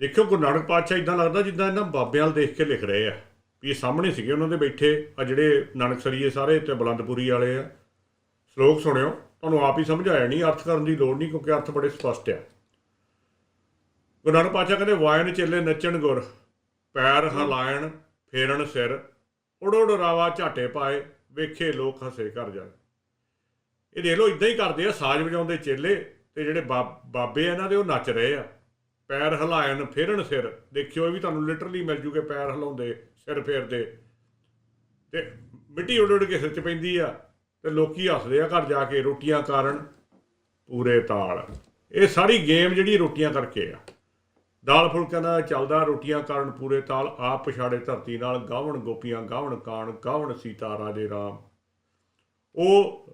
ਦੇਖਿਓ ਗੁਰੂ ਨਾਨਕ ਪਾਤਸ਼ਾਹ ਇਦਾਂ ਲੱਗਦਾ ਜਿੱਦਾਂ ਇਹਨਾਂ ਬਾਬਿਆਂ ਵੱਲ ਦੇਖ ਕੇ ਲਿਖ ਰਹੇ ਆ, ਵੀ ਇਹ ਸਾਹਮਣੇ ਸੀਗੇ ਉਹਨਾਂ ਦੇ ਬੈਠੇ, ਆ ਜਿਹੜੇ ਨਾਨਕਸਰੀਏ ਸਾਰੇ ਤੇ ਬਲੰਦਪੁਰੀ ਵਾਲੇ ਆ। ਸ਼ਲੋਕ ਸੁਣਿਓ, ਤੁਹਾਨੂੰ ਆਪ ਹੀ ਸਮਝ ਆਇਆ ਨਹੀਂ ਅਰਥ ਕਰਨ ਦੀ ਲੋੜ ਨਹੀਂ ਕਿਉਂਕਿ ਅਰਥ ਬੜੇ ਸਪਸ਼ਟ ਆ। ਗੁਰੂ ਨਾਨਕ ਪਾਤਸ਼ਾਹ ਕਹਿੰਦੇ, ਵਾਇਨ ਚੇਲੇ ਨੱਚਣ ਗੁਰ, ਪੈਰ ਹਲਾਇਣ ਫੇਰਨ ਸਿਰ ਉੜ ਉੜ ਰਾਵਾ ਝਾਟੇ ਪਾਏ, ਵੇਖੇ ਲੋਕ ਹੱਸੇ ਕਰ ਜਾਣ ਇਹ ਦੇਖ ਲਓ ਇਦਾਂ ਹੀ ਕਰਦੇ ਆ, ਸਾਜ਼ ਵਜਾਉਂਦੇ ਚੇਲੇ ਤੇ ਜਿਹੜੇ ਬਾ- ਬਾਬੇ ਇਹਨਾਂ ਦੇ ਉਹ ਨੱਚ ਰਹੇ ਆ। ਪੈਰ ਹਿਲਾਇਣ, ਫੇਰਨ ਸਿਰ। ਦੇਖਿਓ ਇਹ ਵੀ ਤੁਹਾਨੂੰ ਲਿਟਰਲੀ ਮਿਲ ਜੂਗੇ ਪੈਰ ਹਿਲਾਉਂਦੇ, ਸਿਰ ਫੇਰਦੇ। ਤੇ ਮਿੱਟੀ ਉੱਡ ਉੱਡ ਕੇ ਸਿਰ 'ਚ ਪੈਂਦੀ ਆ ਤੇ ਲੋਕੀ ਹੱਸਦੇ ਆ ਘਰ ਜਾ ਕੇ ਰੋਟੀਆਂ ਕਾਰਨ ਪੂਰੇ ਤਾਲ। ਇਹ ਸਾਰੀ ਗੇਮ ਜਿਹੜੀ ਰੋਟੀਆਂ ਕਰਕੇ ਆ। ਦਾਲ ਫੁਲਕਿਆਂ ਦਾ ਚੱਲਦਾ, ਰੋਟੀਆਂ ਕਾਰਨ ਪੂਰੇ ਤਾਲ, ਆਪ ਪਛਾੜੇ ਧਰਤੀ ਨਾਲ, ਗਾਵਣ ਗੋਪੀਆਂ, ਗਾਵਣ ਕਾਣ, ਗਾਵਣ ਸੀਤਾ, ਰਾਜੇ ਰਾਮ। ਉਹ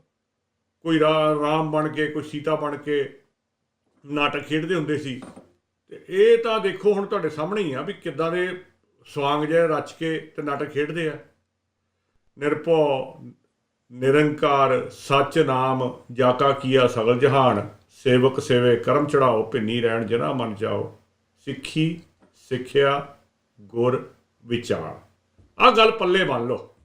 ਕੋਈ ਰਾ- ਰਾਮ ਬਣ ਕੇ, ਕੋਈ ਸੀਤਾ ਬਣ ਕੇ ਨਾਟਕ ਖੇਡਦੇ ਹੁੰਦੇ ਸੀ। ਤੇ ਇਹ ਤਾਂ ਦੇਖੋ ਹੁਣ ਤੁਹਾਡੇ ਸਾਹਮਣੇ ਹੀ ਆ ਵੀ ਕਿੱਦਾਂ ਦੇ ਸਵਾਂਗ ਜਿਹੇ ਰਚ ਕੇ ਤੇ ਨਾਟਕ ਖੇਡਦੇ ਆ। ਨਿਰਭਉ, ਨਿਰੰਕਾਰ, ਸੱਚ ਨਾਮ, ਜਾਕਾ ਕੀਆ ਸਗਲ ਜਹਾਨ, ਸੇਵਕ ਸੇਵੇ ਕਰਮ ਚੜਾਓ, ਭਿੰਨੀ ਰਹਿਣ ਜਨਾ ਮਨ ਜਾਓ, ਸਿੱਖੀ, ਸਿੱਖਿਆ, ਗੁਰ ਵਿਚਾਰ। ਆ ਗੱਲ ਪੱਲੇ ਬੰਨ ਲਓ।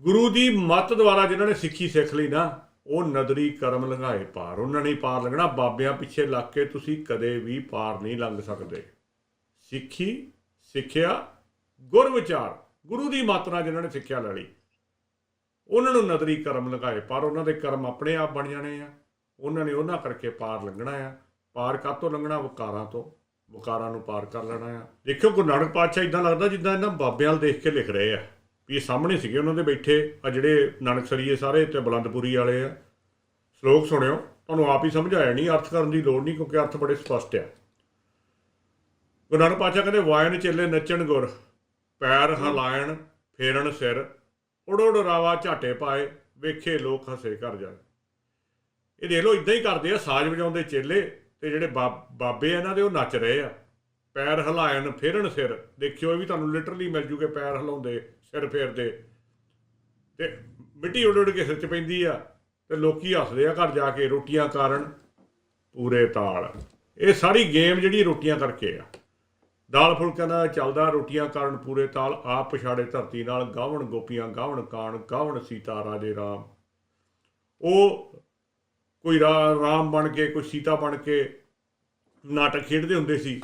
ਗੁਰੂ ਦੀ ਮੱਤ ਦੁਆਰਾ ਜਿਨ੍ਹਾਂ ਨੇ ਸਿੱਖੀ ਸਿੱਖ ਲਈ ਨਾ ਉਹ ਨਦਰੀ ਕਰਮ ਲੰਘਾਏ ਪਾਰ। ਉਹਨਾਂ ਨੇ ਪਾਰ ਲੰਘਣਾ। ਬਾਬਿਆਂ ਪਿੱਛੇ ਲੱਗ ਕੇ ਤੁਸੀਂ ਕਦੇ ਵੀ ਪਾਰ ਨਹੀਂ ਲੰਘ ਸਕਦੇ। ਸਿੱਖੀ, ਸਿੱਖਿਆ, ਗੁਰ ਵਿਚਾਰ। ਗੁਰੂ ਦੀ ਮਾਤਰਾ ਨਾਲ ਜਿਨ੍ਹਾਂ ਨੇ ਸਿੱਖਿਆ ਲੈ ਲਈ। ਉਹਨਾਂ ਨੂੰ ਨਦਰੀ ਕਰਮ ਲੰਘਾਏ ਪਰ। ਉਹਨਾਂ ਦੇ ਕਰਮ ਆਪਣੇ ਆਪ ਬਣ ਜਾਣੇ ਆ। ਉਹਨਾਂ ਨੇ ਉਹਨਾਂ ਕਰਕੇ ਪਾਰ ਲੰਘਣਾ ਆ। ਪਾਰ ਕਾਤੋਂ ਲੰਘਣਾ? ਵਕਾਰਾਂ ਤੋਂ। ਵਕਾਰਾਂ ਨੂੰ ਪਾਰ ਕਰ ਲੈਣਾ ਆ। ਦੇਖਿਓ ਗੁਰੂ ਨਾਨਕ ਪਾਤਸ਼ਾਹ ਇਦਾਂ ਲੱਗਦਾ ਜਿੱਦਾਂ ਇਹਨਾਂ ਬਾਬਿਆਂ ਵੱਲ ਦੇਖ ਕੇ ਲਿਖ ਰਹੇ ਆ। ਵੀ ਇਹ ਸਾਹਮਣੇ ਸੀਗੇ ਉਹਨਾਂ ਦੇ ਬੈਠੇ ਆ ਜਿਹੜੇ ਨਾਨਕਸਰੀਏ ਸਾਰੇ ਤੇ ਬਲੰਦਪੁਰੀ ਵਾਲੇ ਆ। ਸ਼ਲੋਕ ਸੁਣਿਓ, ਤੁਹਾਨੂੰ ਆਪ ਹੀ ਸਮਝ ਆਇਆ ਨਹੀਂ, ਅਰਥ ਕਰਨ ਦੀ ਲੋੜ ਨਹੀਂ ਕਿਉਂਕਿ ਅਰਥ ਬੜੇ ਸਪਸ਼ਟ ਆ। ਗੁਰੂ ਨਾਨਕ ਪਾਤਸ਼ਾਹ ਕਹਿੰਦੇ, ਵਾਇਨ ਚੇਲੇ ਨੱਚਣ ਗੁਰ, ਪੈਰ ਹਲਾਇਣ ਫੇਰਨ ਸਿਰ ਉੜ ਉੜ ਰਾਵਾ ਝਾਟੇ ਪਾਏ, ਵੇਖੇ ਲੋਕ ਹੱਸੇ ਕਰ ਜਾਣ ਇਹ ਦੇਖ ਲਓ ਇਦਾਂ ਹੀ ਕਰਦੇ ਆ, ਸਾਜ਼ ਵਜਾਉਂਦੇ ਚੇਲੇ ਤੇ ਜਿਹੜੇ ਬਾ- ਬਾਬੇ ਇਹਨਾਂ ਦੇ ਉਹ ਨੱਚ ਰਹੇ ਆ। ਪੈਰ ਹਿਲਾਇਣ ਫੇਰਨ ਸਿਰ, ਦੇਖਿਓ ਇਹ ਵੀ ਤੁਹਾਨੂੰ ਲਿਟਰਲੀ ਮਿਲ ਜੂਗੇ, ਪੈਰ ਹਿਲਾਉਂਦੇ ਸਿਰ ਫੇਰਦੇ। ਤੇ ਮਿੱਟੀ ਉੱਡ ਉੱਡ ਕੇ ਸਿਰ 'ਚ ਪੈਂਦੀ ਆ ਤੇ ਲੋਕੀ ਹੱਸਦੇ ਆ ਘਰ ਜਾ ਕੇ ਰੋਟੀਆਂ ਕਾਰਨ ਪੂਰੇ ਤਾਲ। ਇਹ ਸਾਰੀ ਗੇਮ ਜਿਹੜੀ ਰੋਟੀਆਂ ਕਰਕੇ ਆ। ਦਾਲ ਫੁਲਕਿਆਂ ਦਾ ਚੱਲਦਾ ਰੋਟੀਆਂ ਕਾਰਨ ਪੂਰੇ ਤਾਲ, ਆਪ ਪਛਾੜੇ ਧਰਤੀ ਨਾਲ ਗਾਵਣ ਗੋਪੀਆਂ, ਗਾਵਣ ਕਾਣ, ਗਾਵਣ ਸੀਤਾ ਰਾਜੇ ਰਾਮ। ਉਹ ਕੋਈ ਰਾ- ਰਾਮ ਬਣ ਕੇ, ਕੋਈ ਸੀਤਾ ਬਣ ਕੇ ਨਾਟਕ ਖੇਡਦੇ ਹੁੰਦੇ ਸੀ।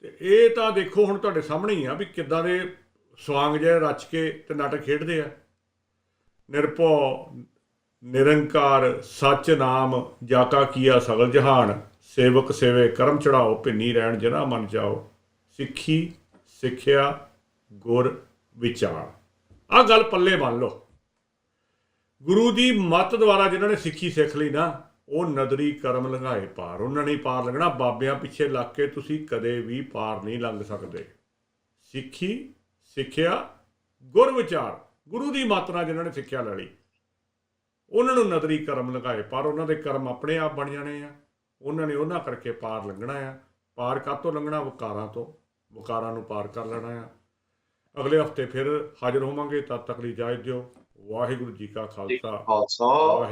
ਤੇ ਇਹ ਤਾਂ ਦੇਖੋ ਹੁਣ ਤੁਹਾਡੇ ਸਾਹਮਣੇ ਹੀ ਆ ਵੀ ਕਿੱਦਾਂ ਦੇ ਸਵਾਂਗ ਜਿਹੇ ਰਚ ਕੇ ਤੇ ਨਾਟਕ ਖੇਡਦੇ ਆ। ਨਿਰਭਉ, ਨਿਰੰਕਾਰ, ਸੱਚ ਨਾਮ, ਜਾਕਾ ਕੀਆ ਸਗਲ ਜਹਾਨ, ਸੇਵਕ ਸੇਵੇ ਕਰਮ ਚੜਾਓ, ਭਿੰਨੀ ਰਹਿਣ ਜਨਾ ਮਨ ਜਾਓ। ਸਿੱਖੀ, ਸਿੱਖਿਆ, ਗੁਰ ਵਿਚਾਰ। ਆ ਗੱਲ ਪੱਲੇ ਬੰਨ ਲਓ। ਗੁਰੂ ਦੀ ਮੱਤ ਦੁਆਰਾ ਜਿਨ੍ਹਾਂ ਨੇ ਸਿੱਖੀ ਸਿੱਖ ਲਈ ਨਾ, ਉਹ ਨਦਰੀ ਕਰਮ ਲੰਘਾਏ ਪਾਰ। ਉਹਨਾਂ ਨੇ ਪਾਰ ਲੰਘਣਾ। ਬਾਬਿਆਂ ਪਿੱਛੇ ਲੱਗ ਕੇ ਤੁਸੀਂ ਕਦੇ ਵੀ ਪਾਰ ਨਹੀਂ ਲੰਘ ਸਕਦੇ। ਸਿੱਖੀ ਸਿੱਖਿਆ ਗੁਰ ਵਿਚਾਰ ਗੁਰੂ ਦੀ ਮੱਤ ਨਾਲ ਜਿਨ੍ਹਾਂ ਨੇ ਸਿੱਖਿਆ ਲੈ ਲਈ। ਉਹਨਾਂ ਨੂੰ ਨਦਰੀ ਕਰਮ ਲੰਘਾਏ ਪਰ ਉਹਨਾਂ ਦੇ ਕਰਮ ਆਪਣੇ ਆਪ ਬਣ ਜਾਣੇ ਆ। ਉਹਨਾਂ ਨੇ ਉਹਨਾਂ ਕਰਕੇ ਪਾਰ ਲੰਘਣਾ ਆ। ਪਾਰ ਕਾਤੋਂ ਲੰਘਣਾ? ਵਕਾਰਾਂ ਤੋਂ। ਵਕਾਰਾਂ ਨੂੰ ਪਾਰ ਕਰ ਲੈਣਾ ਆ। ਅਗਲੇ ਹਫ਼ਤੇ ਫਿਰ ਹਾਜ਼ਰ ਹੋਵਾਂਗੇ ਤਦ ਤੱਕ ਲਈ ਇਜਾਜ਼ਤ ਦਿਓ। ਵਾਹਿਗੁਰੂ ਜੀ ਕਾ ਖਾਲਸਾ। ਖਾਲਸਾ। ਵਾਹਿਗੁਰੂ